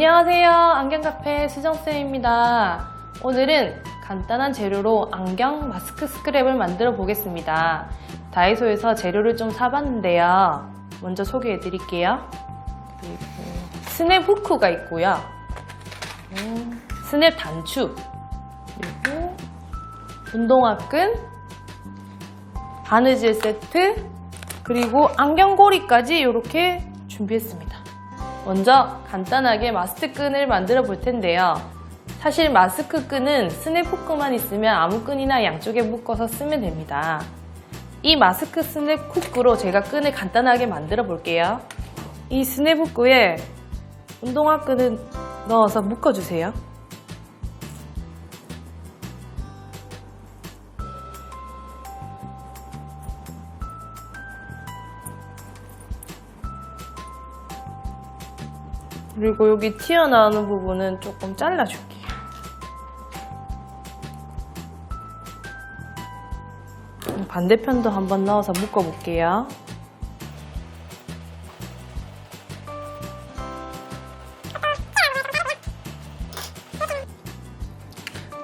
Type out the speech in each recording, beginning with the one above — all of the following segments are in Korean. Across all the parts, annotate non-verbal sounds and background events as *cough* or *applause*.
안녕하세요. 안경카페 수정쌤입니다. 오늘은 간단한 재료로 안경 마스크 스크랩을 만들어 보겠습니다. 다이소에서 재료를 좀 사봤는데요. 먼저 소개해 드릴게요. 스냅 후크가 있고요. 음, 스냅 단추, 그리고 운동화끈, 바느질 세트, 그리고 안경고리까지 이렇게 준비했습니다. 먼저 간단하게 마스크 끈을 만들어 볼 텐데요. 사실 마스크 끈은 스냅 후크만 있으면 아무 끈이나 양쪽에 묶어서 쓰면 됩니다. 이 마스크 스냅 후크로 제가 끈을 간단하게 만들어 볼게요. 이 스냅 후크에 운동화 끈을 넣어서 묶어주세요. 그리고 여기 튀어나오는 부분은 조금 잘라줄게요. 반대편도 한번 넣어서 묶어볼게요.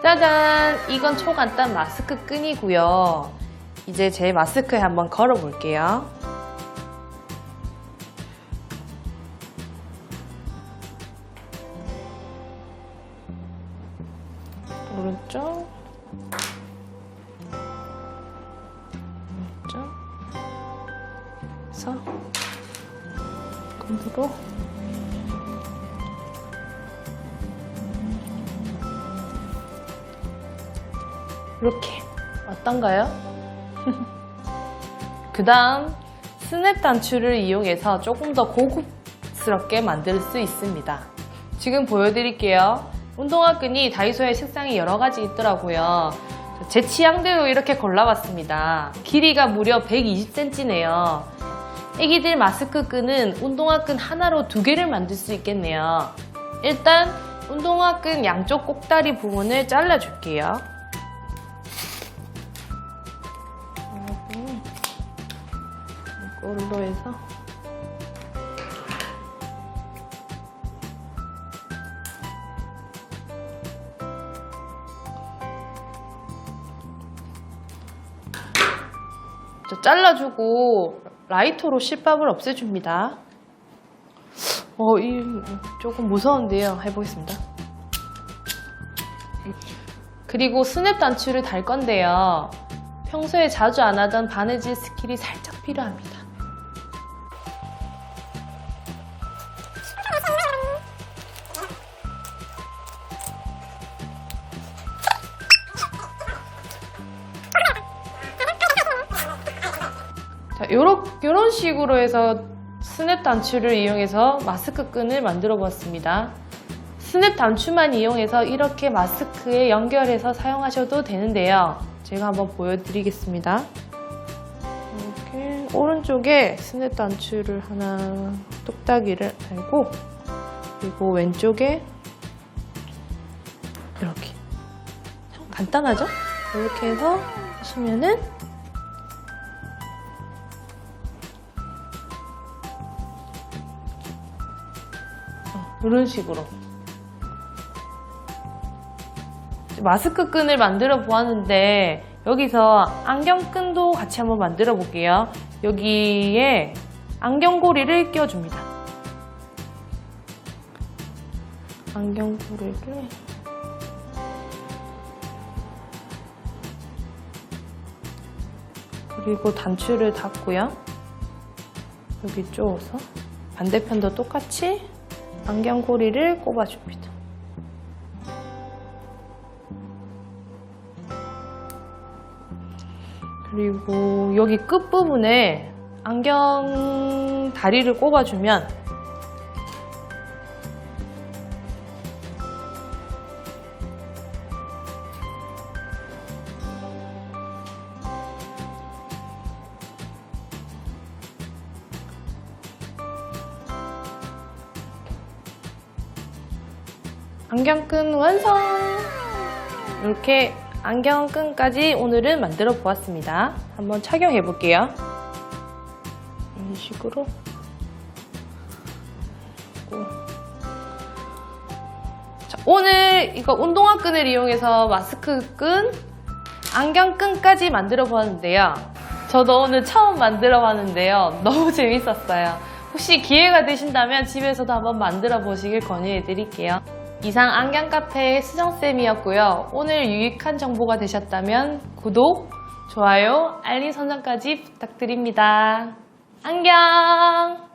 짜잔! 이건 초간단 마스크 끈이고요. 이제 제 마스크에 한번 걸어볼게요. 오른쪽 오른쪽 그래서 끈으로 이렇게 어떤가요? *laughs* 그 다음 스냅 단추를 이용해서 조금 더 고급스럽게 만들 수 있습니다. 지금 보여드릴게요. 운동화 끈이 다이소에 색상이 여러 가지 있더라고요. 제 취향대로 이렇게 골라봤습니다. 길이가 무려 120cm네요. 애기들 마스크 끈은 운동화 끈 하나로 두 개를 만들 수 있겠네요. 일단 운동화 끈 양쪽 꼭다리 부분을 잘라줄게요. 이걸로 해서 저 잘라주고 라이터로 실밥을 없애줍니다. 어, 이 조금 무서운데요. 해보겠습니다. 그리고 스냅 단추를 달 건데요. 평소에 자주 안 하던 바느질 스킬이 살짝 필요합니다. 자, 요런, 요런 식으로 해서 스냅 단추를 이용해서 마스크 끈을 만들어 보았습니다. 스냅 단추만 이용해서 이렇게 마스크에 연결해서 사용하셔도 되는데요. 제가 한번 보여드리겠습니다. 이렇게 오른쪽에 스냅 단추를 하나 똑딱이를 달고 그리고 왼쪽에 이렇게 간단하죠? 이렇게 해서 하시면은 이런 식으로. 마스크 끈을 만들어 보았는데 여기서 안경끈도 같이 한번 만들어 볼게요. 여기에 안경고리를 끼워줍니다. 안경고리를 그리고 단추를 닫고요. 여기 쪼어서 반대편도 똑같이 안경고리를 꼽아줍니다. 그리고 여기 끝부분에 안경 다리를 꼽아주면 안경끈 완성! 이렇게 안경끈까지 오늘은 만들어 보았습니다. 한번 착용해 볼게요. 이런 식으로. 그리고 오늘 이거 운동화 끈을 이용해서 마스크 끈, 안경 끈까지 만들어 보았는데요. 저도 오늘 처음 만들어 봤는데요. 너무 재밌었어요. 혹시 기회가 되신다면 집에서도 한번 만들어 보시길 권유해 드릴게요. 이상 안경 카페의 수정쌤이었고요. 오늘 유익한 정보가 되셨다면 구독, 좋아요, 알림 설정까지 부탁드립니다. 안녕!